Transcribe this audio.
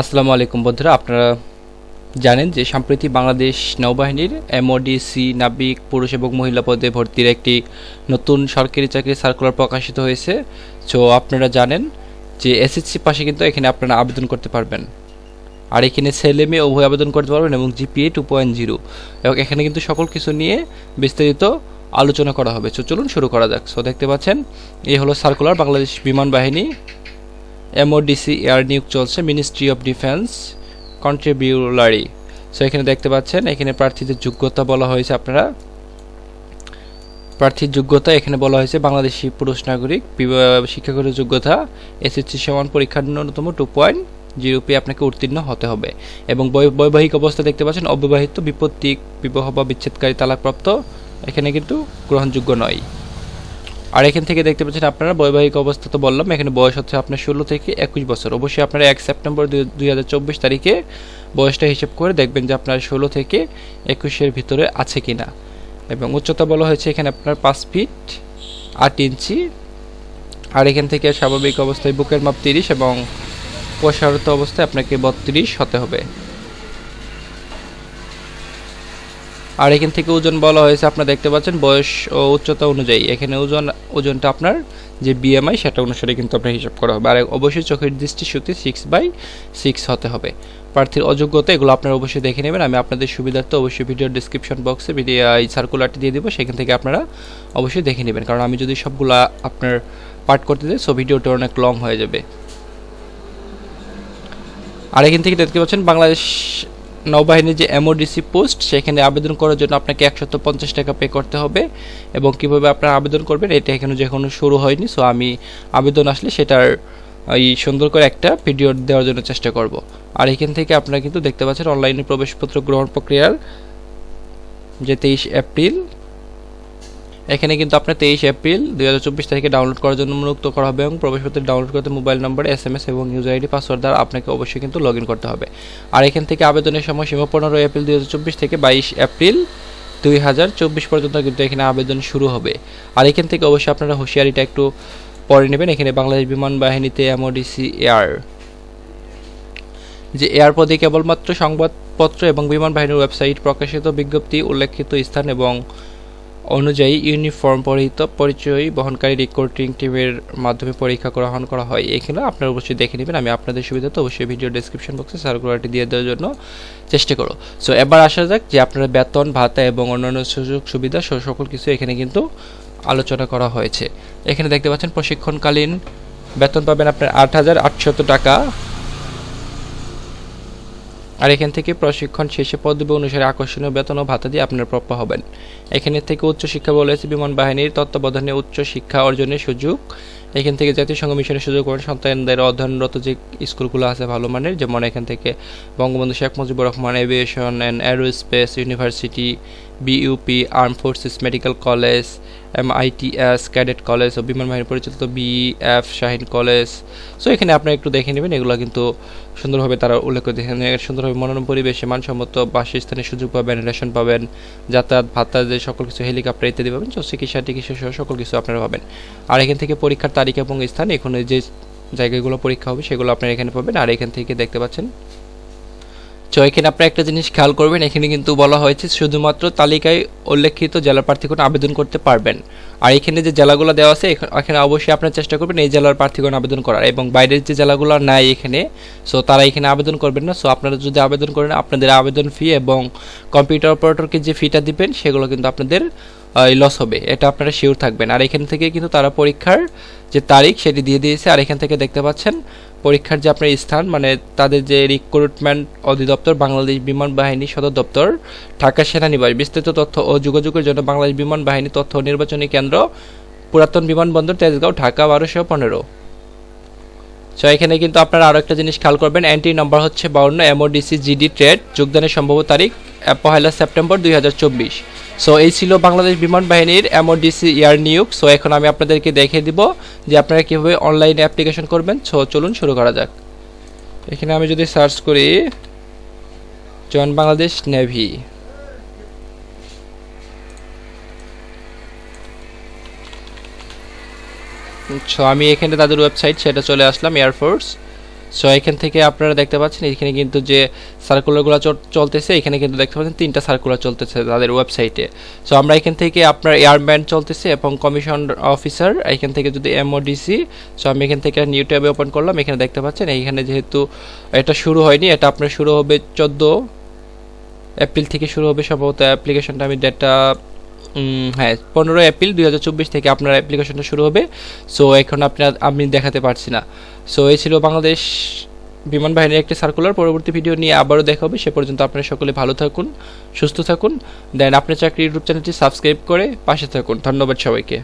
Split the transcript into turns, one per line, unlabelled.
আসসালামু আলাইকুম বন্ধুরা, আপনারা জানেন যে সম্প্রতি বাংলাদেশ নৌবাহিনীর এমওডিসি নাবিক পুরুষ এবং মহিলা পদে ভর্তির একটি নতুন সরকারি চাকরি সার্কুলার প্রকাশিত হয়েছে। তো আপনারা জানেন যে এসএসসি পাশে কিন্তু এখানে আপনারা আবেদন করতে পারবেন। আর এখানে ছেলে মেয়ে উভয় আবেদন করতে পারবেন এবং জিপিএ টু পয়েন্ট জিরো এবং এখানে কিন্তু সকল কিছু নিয়ে বিস্তারিত আলোচনা করা হবে। তো চলুন শুরু করা যাক। সো দেখতে পাচ্ছেন, এই হলো সার্কুলার বাংলাদেশ বিমান বাহিনী। এমওডিসি এয়ার নিয়োগ চলছে মিনিস্ট্রি অফ ডিফেন্স কন্ট্রিবিউলারি সো এখানে দেখতে পাচ্ছেন, এখানে প্রার্থীদের যোগ্যতা বলা হয়েছে আপনারা। প্রার্থীর যোগ্যতা এখানে বলা হয়েছে, বাংলাদেশি পুরুষ নাগরিক শিক্ষাগত যোগ্যতা, এসএসসি সমান পরীক্ষার ন্যূনতম টু পয়েন্ট জিরো পে আপনাকে উত্তীর্ণ হতে হবে। এবং বৈবাহিক অবস্থা দেখতে পাচ্ছেন, অবিবাহিত বিপত্তি, বিবাহ বা বিচ্ছেদকারী তালাকপ্রাপ্ত, এখানে কিন্তু গ্রহণযোগ্য নয়। আর এখান থেকে দেখতে পাচ্ছেন আপনারা, বৈবাহিক অবস্থা তো বললাম, এখানে বয়স হচ্ছে আপনার ষোলো থেকে একুশ বছর। অবশ্যই আপনারা এক সেপ্টেম্বর দুই চব্বিশ তারিখে বয়সটা হিসেব করে দেখবেন যে আপনার ষোলো থেকে একুশের ভিতরে আছে কি না এবং উচ্চতা বলা হয়েছে এখানে আপনার পাঁচ ফিট আট ইঞ্চি। আর এখান থেকে স্বাভাবিক অবস্থায় বুকের মাপ তিরিশ এবং প্রসারিত অবস্থায় আপনাকে বত্রিশ হতে হবে। আর এখান থেকে ওজন বলা হয়েছে, আপনারা দেখতে পাচ্ছেন, বয়স ও উচ্চতা অনুযায়ী। এখানে ওজন, ওজনটা আপনার যে বিএমআই সেটা অনুসারে কিন্তু আপনার হিসাব করা হবে। আর অবশ্যই চোখের দৃষ্টিশক্তি সিক্স বাই সিক্স হতে হবে। প্রার্থীর অযোগ্যতা, এগুলো আপনারা অবশ্যই দেখে নেবেন। আমি আপনাদের সুবিধার্থে অবশ্যই ভিডিও ডিসক্রিপশন বক্সে ভিডিও এই সার্কুলারটি দিয়ে দেবো। সেখান থেকে আপনারা অবশ্যই দেখে নেবেন। কারণ আমি যদি সবগুলো আপনার পাঠ করতে দিই সো ভিডিওটা অনেক লং হয়ে যাবে। আর এখান থেকে দেখতে পাচ্ছেন, বাংলাদেশ নৌবাহিনীর যে এমওডিসি পোস্ট, সেখানে আবেদন করার জন্য আপনাকে একশত পঞ্চাশ টাকা পে করতে হবে। এবং কীভাবে আপনারা আবেদন করবেন, এটা এখানে যেখানে শুরু হয়নি সো আমি আবেদন আসলে সেটার এই সুন্দর করে একটা ভিডিও দেওয়ার জন্য চেষ্টা করব। আর এখান থেকে আপনারা কিন্তু দেখতে পাচ্ছেন অনলাইনে প্রবেশপত্র গ্রহণ প্রক্রিয়ার যে তেইশ এপ্রিল এখানে কিন্তু আপনার তেইশ এপ্রিল দুই হাজার চব্বিশ তারিখে ডাউনলোড করার জন্য মুক্ত করা হবে এবং প্রবেশপত্র ডাউনলোড করতে mobile number S M S এবং ইউজার আইডি পাসওয়ার্ড দ্বারা আপনাকে অবশ্যই কিন্তু লগ ইন করতে হবে। আর এখান থেকে আবেদনের সময় সীমা পনেরোই এপ্রিল দুই হাজার চব্বিশ থেকে বাইশ এপ্রিল দুই হাজার চব্বিশ পর্যন্ত কিন্তু এখানে আবেদন শুরু হবে। আর এখান থেকে অবশ্যই আপনারা হুঁশিয়ারিটা একটু পরে নেবেন। এখানে বাংলাদেশ বিমান বাহিনীতে এমওডিসি এয়ার যে এয়ার পদে কেবলমাত্র সংবাদপত্র এবং বিমান বাহিনীর ওয়েবসাইট প্রকাশিত, বিজ্ঞপ্তি, উল্লেখিত স্থান এবং অনুযায়ী ইউনিফর্ম পরিহিত পরিচয় বহনকারী রিক্রুটিং টিমের মাধ্যমে পরীক্ষা গ্রহণ করা হয়। এখানে আপনারা অবশ্যই দেখে নেবেন। আমি আপনাদের সুবিধা তো অবশ্যই ভিডিও ডেসক্রিপশন বক্সে সার্কুলারটি দিয়ে দেওয়ার জন্য চেষ্টা করো সো এবার আসা যাক যে আপনারা বেতন, ভাতা এবং অন্যান্য সুযোগ সুবিধা সকল কিছু এখানে কিন্তু আলোচনা করা হয়েছে। এখানে দেখতে পাচ্ছেন প্রশিক্ষণকালীন বেতন পাবেন আপনার আট হাজার আটশত টাকা। আর এখান থেকে প্রশিক্ষণ শেষে পদবি অনুসারে আকর্ষণীয় বেতন ও ভাতা দিয়ে আপনার প্রাপ্য হবেন। এখানে থেকে উচ্চ উচ্চশিক্ষা বলেছে বিমান বাহিনীর তত্ত্বাবধানে উচ্চ শিক্ষা অর্জনের সুযোগ। এখান থেকে জাতিসংঘ মিশনের সুযোগ পাবেন সন্তানদের অধ্যয়নরত যে স্কুলগুলো আছে ভালো মানের, যেমন এখান থেকে Bangabandhu Sheikh Mujibur Rahman aviation and aerospace university BUP arm forces medical college MITS cadet college ও বিমান বাহিনী পরিচালিত বিএফ শাহিন কলেজ সো এখানে আপনারা একটু দেখে নেবেন, এগুলো কিন্তু সুন্দরভাবে তারা উল্লেখ করে এখানে সুন্দরভাবে মনোরম পরিবেশে মানসম্মত বাসস্থানের সুযোগ পাবেন, রেশন পাবেন, যাতায়াত ভাতা যে সকল কিছু, হেলিকপ্টার ইত্যাদি পাবেন তো চিকিৎসা টিকিৎসা সহ সকল কিছু আপনারা পাবেন। আর এখান থেকে পরীক্ষার তারিখ এবং স্থান, এখানে যে জায়গাগুলো পরীক্ষা হবে, সেগুলো আপনারা এখানে পাবেন। আর এখান থেকে দেখতে পাচ্ছেন তো এখানে আপনারা একটা জিনিস খেয়াল করবেন, এখানে কিন্তু বলা হয়েছে শুধুমাত্র তালিকায় উল্লেখিত জেলার প্রার্থীগণ আবেদন করতে পারবেন। আর এখানে যে জেলাগুলো দেওয়া আছে এখানে অবশ্যই আপনার চেষ্টা করবেন এই জেলার প্রার্থীগণ আবেদন করার। এবং বাইরের যে জেলাগুলো নাই এখানে সো তারা এখানে আবেদন করবেন না। সো আপনারা যদি আবেদন করেন, আপনাদের আবেদন ফি এবং কম্পিউটার অপারেটরকে যে ফিটা দিবেন, সেগুলো কিন্তু আপনাদের লস হবে। এটা আপনারা শিওর থাকবেন। আর এখান থেকে কিন্তু তারা পরীক্ষার যে তারিখ, সেটি দিয়ে দিয়েছে। আর এখান থেকে দেখতে পাচ্ছেন পরীক্ষার যে আপনার স্থান মানে তাদের যে রিক্রুটমেন্ট অধিদপ্তর, বাংলাদেশ বিমান বাহিনী সদর দপ্তর, ঢাকা সেনানিবাস, বিস্তৃত তথ্য ও যোগাযোগের জন্য বাংলাদেশ বিমান বাহিনী তথ্য নির্বাচনী কেন্দ্র, পুরাতন বিমানবন্দর, তেজগাঁও, ঢাকা, বারোশো পনেরো। সো এখানে কিন্তু আপনারা আরও একটা জিনিস খেয়াল করবেন এন্ট্রি নাম্বার হচ্ছে বাউন্ন এমওডিসি জিডি ট্রেড যোগদানের সম্ভাব্য তারিখ পহেলা সেপ্টেম্বর দুই হাজার চব্বিশ। সো এই ছিল বাংলাদেশ বিমান বাহিনীর এমওডিসি ইয়ার নিয়োগ সো এখন আমি আপনাদেরকে দেখিয়ে দিব যে আপনারা কীভাবে অনলাইনে অ্যাপ্লিকেশন করবেন? সো চলুন শুরু করা যাক। এখানে আমি যদি সার্চ করি জন বাংলাদেশ নেভি আমি এখানে তাদের ওয়েবসাইট সেটা চলে আসলাম এয়ারফোর্স সো এখান থেকে আপনারা দেখতে পাচ্ছেন, এখানে কিন্তু যে সার্কুলারগুলো চলতেছে, এখানে কিন্তু দেখতে পাচ্ছেন তিনটা সার্কুলার চলতেছে তাদের ওয়েবসাইটে সো আমরা এখান থেকে আপনার এয়ারম্যান চলতেছে এবং কমিশন অফিসার এখান থেকে যদি এমওডিসি সো আমি এখান থেকে নিউ ট্যাবে ওপেন করলাম, এখানে দেখতে পাচ্ছেন, এইখানে যেহেতু এটা শুরু হয়নি, এটা আপনার শুরু হবে চোদ্দ এপ্রিল থেকে শুরু হবে, সম্ভবত অ্যাপ্লিকেশনটা আমি ডেটটা হ্যাঁ পনেরোই এপ্রিল দুই হাজার চব্বিশ থেকে আপনার অ্যাপ্লিকেশনটা শুরু হবে। সো এখন আপনার আমি দেখাতে পারছি না। সো এই ছিল বাংলাদেশ বিমান বাহিনীর একটি সার্কুলার পরবর্তী ভিডিও নিয়ে আবারও দেখা হবে। সে পর্যন্ত আপনারা সকলে ভালো থাকুন, সুস্থ থাকুন। দেন আপনার চাকরি ইউটিউব চ্যানেলটি সাবস্ক্রাইব করে পাশে থাকুন। ধন্যবাদ সবাইকে।